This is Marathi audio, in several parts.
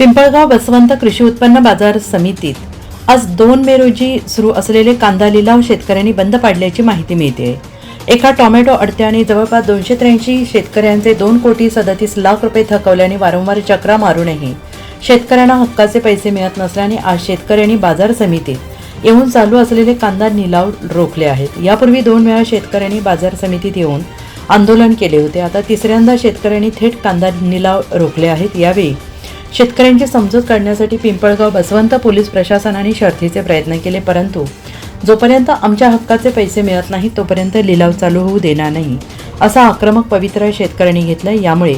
पिंपळगाव बसवंत कृषी उत्पन्न बाजार समितीत आज दोन मे रोजी सुरू असलेले कांदा लिलाव शेतकऱ्यांनी बंद पाडल्याची माहिती मिळते. एका टोमॅटो अडत्याने जवळपास दोनशे त्र्याऐंशी शेतकऱ्यांचे दोन कोटी सदतीस लाख रुपये थकवल्याने वारंवार चक्रा मारूनही शेतकऱ्यांना हक्काचे पैसे मिळत नसल्याने आज शेतकऱ्यांनी बाजार समितीत येऊन चालू असलेले कांदा निलाव रोखले आहेत. यापूर्वी दोन वेळा शेतकऱ्यांनी बाजार समितीत येऊन आंदोलन केले होते. आता तिसऱ्यांदा शेतकऱ्यांनी थेट कांदा निलाव रोखले आहेत. यावेळी शेतकऱ्यांची समजूत काढण्यासाठी पिंपळगाव बसवंत पोलीस प्रशासनाने शर्थीचे प्रयत्न केले परंतु जोपर्यंत आमच्या हक्काचे पैसे मिळत नाहीत तोपर्यंत लिलाव चालू होऊ देणार नाही असा आक्रमक पवित्रा शेतकऱ्यांनी घेतला यामुळे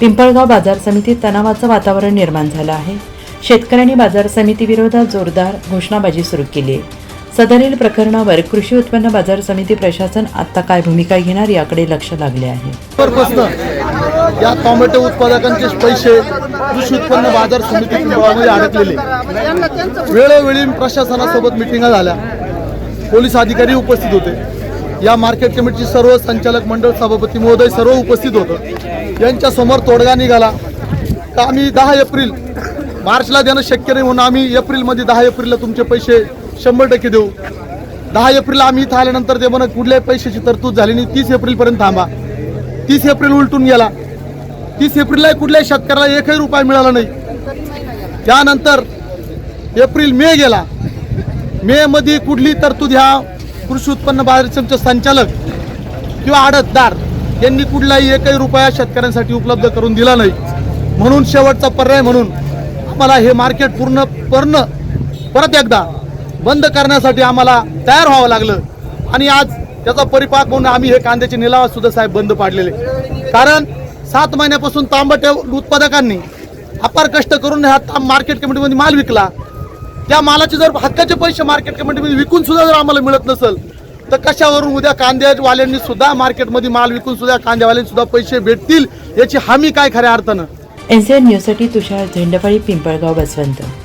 पिंपळगाव बाजार समितीत तणावाचं वातावरण निर्माण झालं आहे. शेतकऱ्यांनी बाजार समितीविरोधात जोरदार घोषणाबाजी सुरू केली. आहे सदरील प्रकरणावर कृषी उत्पन्न बाजार समिती प्रशासन आता काय भूमिका घेणार याकडे लक्ष लागले आहे. या टोमॅटो उत्पादकांचे पैसे कृषी उत्पन्न बाजार समिती मध्ये अडकलेले. वेळोवेळी प्रशासनासोबत मिटिंगा झाल्या. पोलीस अधिकारी उपस्थित होते. या मार्केट कमिटीचे सर्व संचालक मंडळ सभापती महोदय सर्व उपस्थित होतं. यांच्यासमोर तोडगा निघाला. तर आम्ही दहा एप्रिल मार्चला देणं शक्य नाही म्हणून आम्ही एप्रिलमध्ये दहा एप्रिलला तुमचे पैसे शंभर टक्के देऊ. दहा एप्रिलला आम्ही इथं आल्यानंतर ते म्हणा कुठल्याही पैशाची तरतूद झाली नाही. तीस एप्रिलपर्यंत थांबा. तीस एप्रिल उलटून गेला. तीस एप्रिलला कुठल्याही शेतकऱ्याला एकही रुपया मिळाला नाही. त्यानंतर एप्रिल मे गेला. मे मध्ये कुठली तरतूद ह्या कृषी उत्पन्न बाजार समितीचे संचालक किंवा आडतदार यांनी कुठलाही एकही रुपया शेतकऱ्यांसाठी उपलब्ध करून दिला नाही. म्हणून शेवटचा पर्याय म्हणून आम्हाला हे मार्केट पूर्ण पूर्ण परत एकदा बंद करण्यासाठी आम्हाला तयार व्हावं लागलं. आणि आज त्याचा परिपाक म्हणून आम्ही हे कांद्याचे निलाव सुद्धा साहेब बंद पाडलेले. कारण सात महिन्यापासून तांबट उत्पादकांनी अपार कष्ट करून हा तांब- मार्केट कमिटीमध्ये माल विकला. त्या मालाचे जर हक्काचे पैसे मार्केट कमिटीमध्ये विकून सुद्धा जर आम्हाला मिळत नसेल तर कशावरून उद्या कांद्यावाल्यांनी सुद्धा मार्केटमध्ये माल विकून सुद्धा कांद्यावाल्यांनी सुद्धा पैसे भेटतील याची हमी काय खऱ्या अर्थानं? एनसीएन न्यूजसाठी तुषार झेंडपाळी पिंपळगाव बसवंत.